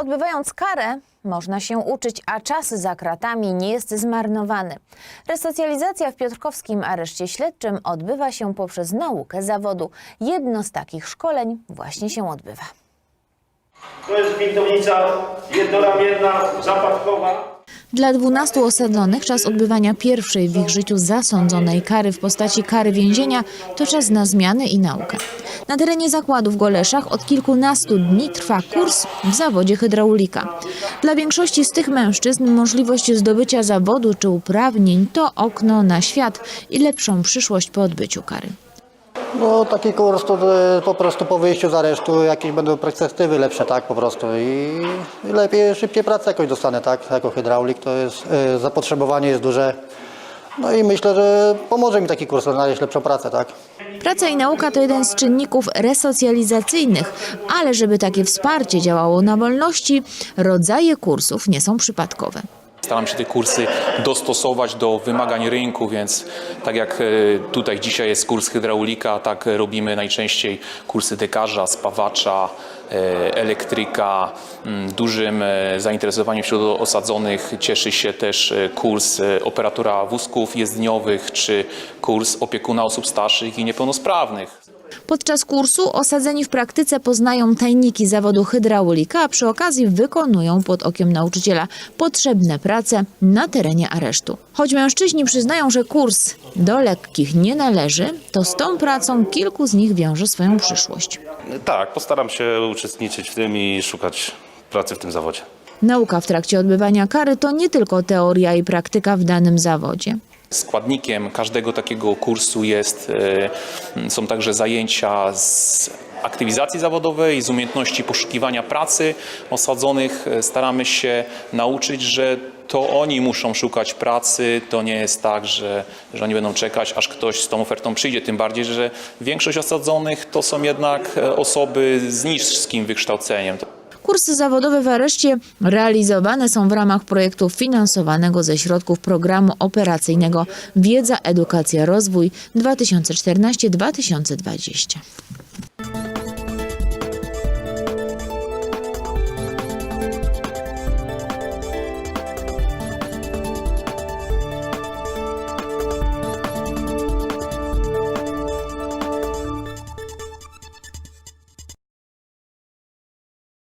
Odbywając karę, można się uczyć, a czas za kratami nie jest zmarnowany. Resocjalizacja w Piotrkowskim Areszcie Śledczym odbywa się poprzez naukę zawodu. Jedno z takich szkoleń właśnie się odbywa. To jest gwintownica jednoramienna, zapadkowa. Dla 12 osadzonych czas odbywania pierwszej w ich życiu zasądzonej kary w postaci kary więzienia to czas na zmiany i naukę. Na terenie zakładu w Goleszach od kilkunastu dni trwa kurs w zawodzie hydraulika. Dla większości z tych mężczyzn możliwość zdobycia zawodu czy uprawnień to okno na świat i lepszą przyszłość po odbyciu kary. No taki kurs to po prostu po wyjściu z aresztu jakieś będą perspektywy lepsze, tak po prostu i, lepiej, szybciej pracę jakoś dostanę, tak, jako hydraulik to jest, e, zapotrzebowanie jest duże. No i myślę, że pomoże mi taki kurs znaleźć lepszą pracę, tak. Praca i nauka to jeden z czynników resocjalizacyjnych, ale żeby takie wsparcie działało na wolności, rodzaje kursów nie są przypadkowe. Staram się te kursy dostosować do wymagań rynku, więc tak jak e, tutaj dzisiaj jest kurs hydraulika, tak robimy najczęściej kursy dekarza, spawacza, e, elektryka. Mm, Dużym e, zainteresowaniem wśród osadzonych cieszy się też kurs operatora wózków jezdniowych czy kurs opiekuna osób starszych i niepełnosprawnych. Podczas kursu osadzeni w praktyce poznają tajniki zawodu hydraulika, a przy okazji wykonują pod okiem nauczyciela potrzebne prace na terenie aresztu. Choć mężczyźni przyznają, że kurs do lekkich nie należy, to z tą pracą kilku z nich wiąże swoją przyszłość. Tak, postaram się uczestniczyć w tym i szukać pracy w tym zawodzie. Nauka w trakcie odbywania kary to nie tylko teoria i praktyka w danym zawodzie. Składnikiem każdego takiego kursu jest, e, są także zajęcia z aktywizacji zawodowej, z umiejętności poszukiwania pracy osadzonych. E, Staramy się nauczyć, że to oni muszą szukać pracy, to nie jest tak, że, że oni będą czekać, aż ktoś z tą ofertą przyjdzie. Tym bardziej, że większość osadzonych to są jednak e, osoby z niskim wykształceniem. Kursy zawodowe w areszcie realizowane są w ramach projektu finansowanego ze środków programu operacyjnego Wiedza, Edukacja, Rozwój 2014-2020.